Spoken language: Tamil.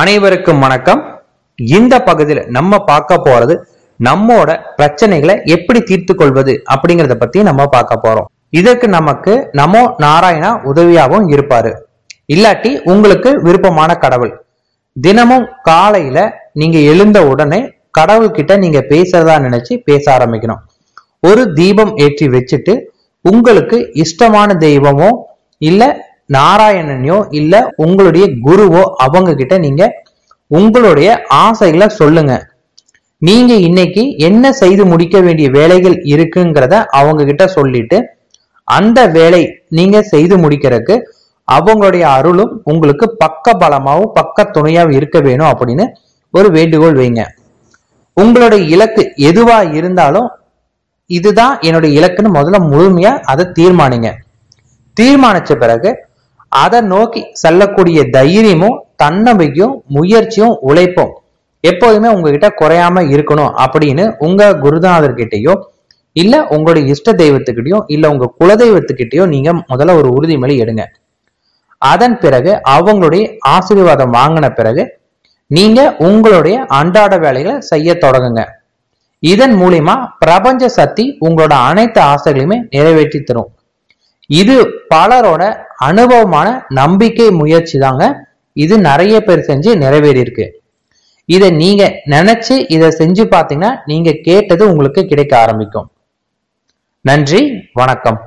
அனைவருக்கும் வணக்கம். இந்த பகுதியில் நம்ம பார்க்க போறது நம்மோட பிரச்சனைகளை எப்படி தீர்த்து கொள்வது அப்படிங்கறத பத்தி நம்ம பார்க்க போறோம். இதற்கு நமக்கு நமோ நாராயணா உதவியாகவும் இருப்பாரு. இல்லாட்டி உங்களுக்கு விருப்பமான கடவுள். தினமும் காலையில நீங்க எழுந்த உடனே கடவுள் கிட்ட நீங்க பேசுறதா நினைச்சு பேச ஆரம்பிக்கணும். ஒரு தீபம் ஏற்றி வச்சுட்டு உங்களுக்கு இஷ்டமான தெய்வமோ இல்ல நாராயணனையோ இல்ல உங்களுடைய குருவோ அவங்க கிட்ட நீங்க உங்களுடைய ஆசைகளை சொல்லுங்க. நீங்க இன்னைக்கு என்ன செய்து முடிக்க வேண்டிய வேலைகள் இருக்குங்கிறத அவங்க கிட்ட சொல்லிட்டு அந்த வேலை நீங்க செய்து முடிக்கிறதுக்கு அவங்களுடைய அருளும் உங்களுக்கு பக்க பலமாகவும் பக்க துணையாகவும் இருக்க வேணும் அப்படின்னு ஒரு வேண்டுகோள் வைங்க. உங்களுடைய இலக்கு எதுவா இருந்தாலும் இதுதான் என்னுடைய இலக்குன்னு முதல்ல முழுமையா அதை தீர்மானிங்க. தீர்மானிச்ச பிறகு அதை நோக்கி செல்லக்கூடிய தைரியமும் தன்னம்பிக்கையும் முயற்சியும் உழைப்பும் எப்போதுமே உங்ககிட்ட குறையாம இருக்கணும் அப்படின்னு உங்க குருநாதர்கிட்டயோ இல்ல உங்களுடைய இஷ்ட தெய்வத்துக்கிட்டயோ இல்ல உங்க குலதெய்வத்துக்கிட்டயோ நீங்க முதல்ல ஒரு உறுதிமொழி எடுங்க. அதன் பிறகு அவங்களுடைய ஆசீர்வாதம் வாங்கின பிறகு நீங்க உங்களுடைய அன்றாட வேலைகளை செய்ய தொடங்குங்க. இதன் மூலியமா பிரபஞ்ச சக்தி உங்களோட அனைத்து ஆசைகளையுமே நிறைவேற்றி தரும். இது பலரோட அனுபவமான நம்பிக்கை முயற்சி தாங்க இது நிறைய பேர் செஞ்சு நிறைவேறி இருக்கு இதை நீங்க நினைச்சு இதை செஞ்சு பார்த்தீங்கன்னா நீங்க கேட்டது உங்களுக்கு கிடைக்க ஆரம்பிக்கும். நன்றி வணக்கம்.